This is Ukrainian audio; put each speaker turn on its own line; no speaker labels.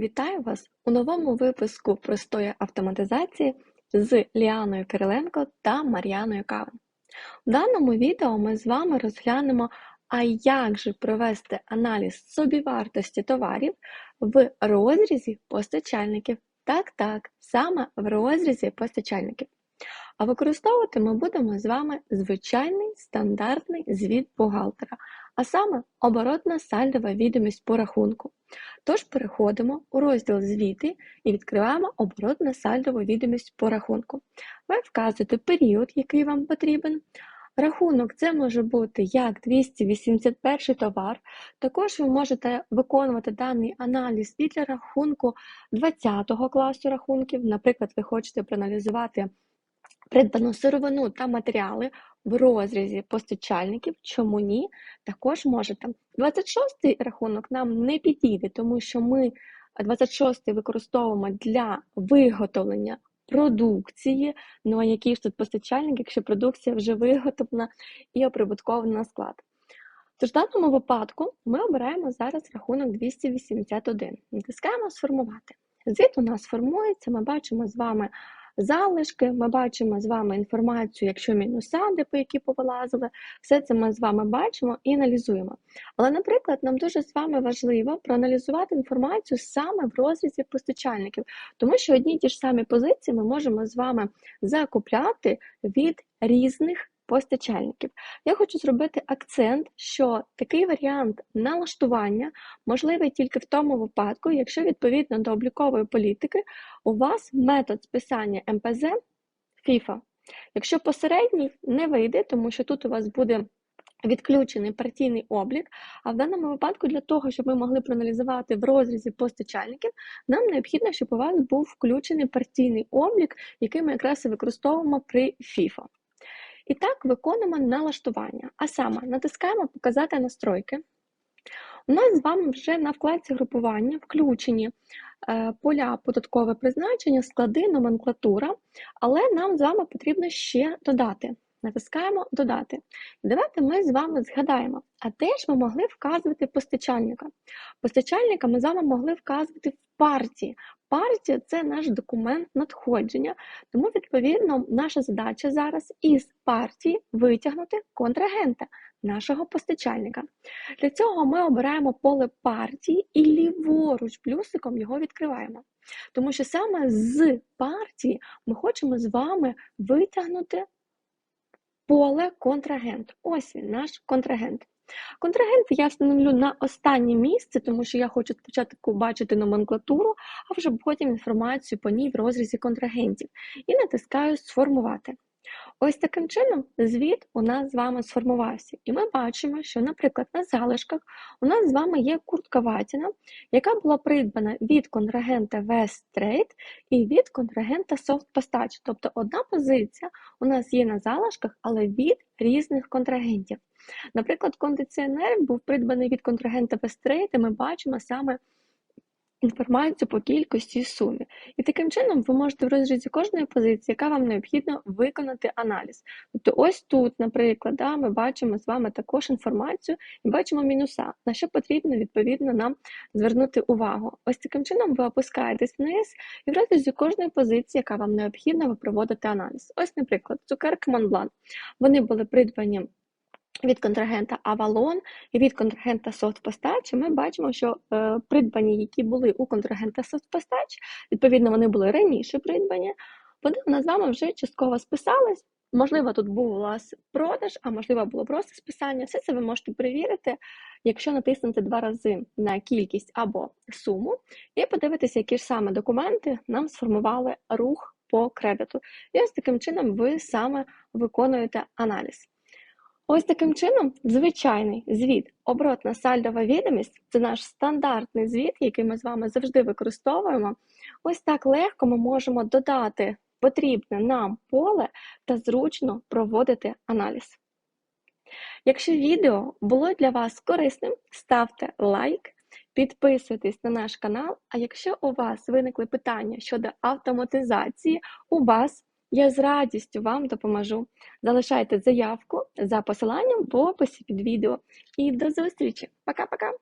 Вітаю вас у новому випуску простої автоматизації з Ліаною Кириленко та Мар'яною Кавен. У даному відео ми з вами розглянемо, а як же провести аналіз собівартості товарів в розрізі постачальників. Так, так, саме в розрізі постачальників. А використовувати ми будемо з вами звичайний стандартний звіт бухгалтера, а саме оборотна сальдова відомість по рахунку. Тож переходимо у розділ звіти і відкриваємо оборотна сальдову відомість по рахунку. Ви вказуєте період, який вам потрібен. Рахунок це може бути як 281 товар. Також ви можете виконувати даний аналіз і для рахунку 20 класу рахунків. Наприклад, ви хочете проаналізувати придбану сировину та матеріали в розрізі постачальників, чому ні, також можете. 26-й рахунок нам не підійде, тому що ми 26-й використовуємо для виготовлення продукції. Ну а який ж тут постачальник, якщо продукція вже виготовлена і оприбуткована на склад. Тож в даному випадку ми обираємо зараз рахунок 281. Натискаємо Сформувати. Звіт у нас формується, ми бачимо з вами залишки, ми бачимо з вами інформацію, якщо мінуса, по які повилазили, все це ми з вами бачимо і аналізуємо. Але, наприклад, нам дуже з вами важливо проаналізувати інформацію саме в розрізі постачальників, тому що одні й ті ж самі позиції ми можемо з вами закупляти від різних постачальників. Я хочу зробити акцент, що такий варіант налаштування можливий тільки в тому випадку, якщо відповідно до облікової політики у вас метод списання МПЗ FIFA. Якщо посередній не вийде, тому що тут у вас буде відключений партійний облік, а в даному випадку для того, щоб ми могли проаналізувати в розрізі постачальників, нам необхідно, щоб у вас був включений партійний облік, який ми якраз і використовуємо при FIFA. І так виконуємо налаштування. А саме натискаємо Показати настройки. У нас з вами вже на вкладці групування включені е, поля податкове призначення, склади, номенклатура, але нам з вами потрібно ще додати. Натискаємо Додати. Давайте ми з вами згадаємо, а де ж ми могли вказувати постачальника? Постачальника ми з вами могли вказувати в партії. Партія це наш документ надходження, тому, відповідно, наша задача зараз із партії витягнути контрагента, нашого постачальника. Для цього ми обираємо поле партії і ліворуч плюсиком його відкриваємо. Тому що саме з партії ми хочемо з вами витягнути поле контрагент. Ось він, наш контрагент. Контрагент я встановлю на останнє місце, тому що я хочу спочатку бачити номенклатуру, а вже потім інформацію по ній в розрізі контрагентів. І натискаю Сформувати. Ось таким чином звіт у нас з вами сформувався. І ми бачимо, що, наприклад, на залишках у нас з вами є куртка ватіна, яка була придбана від контрагента West Trade і від контрагента Soft Postage. Тобто одна позиція у нас є на залишках, але від різних контрагентів. Наприклад, кондиціонер був придбаний від контрагента West Trade, і ми бачимо саме інформацію по кількості і сумі. І таким чином ви можете в розрізі кожної позиції, яка вам необхідно виконати аналіз. Тобто, ось тут, наприклад, да, ми бачимо з вами також інформацію і бачимо мінуса, на що потрібно відповідно нам звернути увагу. Ось таким чином ви опускаєтесь вниз і в розрізі кожної позиції, яка вам необхідна, ви проводите аналіз. Ось, наприклад, цукерки Монблан. Вони були придбані від контрагента Avalon і від контрагента SoftPostach ми бачимо, що е, придбані, які були у контрагента SoftPostach, відповідно, вони були раніше придбані, вони з вами вже частково списались. Можливо, тут був у вас продаж, а можливо, було просто списання. Все це ви можете перевірити, якщо натиснути два рази на кількість або суму, і подивитися, які ж саме документи нам сформували рух по кредиту. І ось таким чином ви саме виконуєте аналіз. Ось таким чином, звичайний звіт, оборотна сальдова відомість це наш стандартний звіт, який ми з вами завжди використовуємо. Ось так легко ми можемо додати потрібне нам поле та зручно проводити аналіз. Якщо відео було для вас корисним, ставте лайк, підписуйтесь на наш канал. А якщо у вас виникли питання щодо автоматизації, у вас я з радістю вам допоможу. Залишайте заявку за посиланням в описі під відео. І до зустрічі! Пока-пока!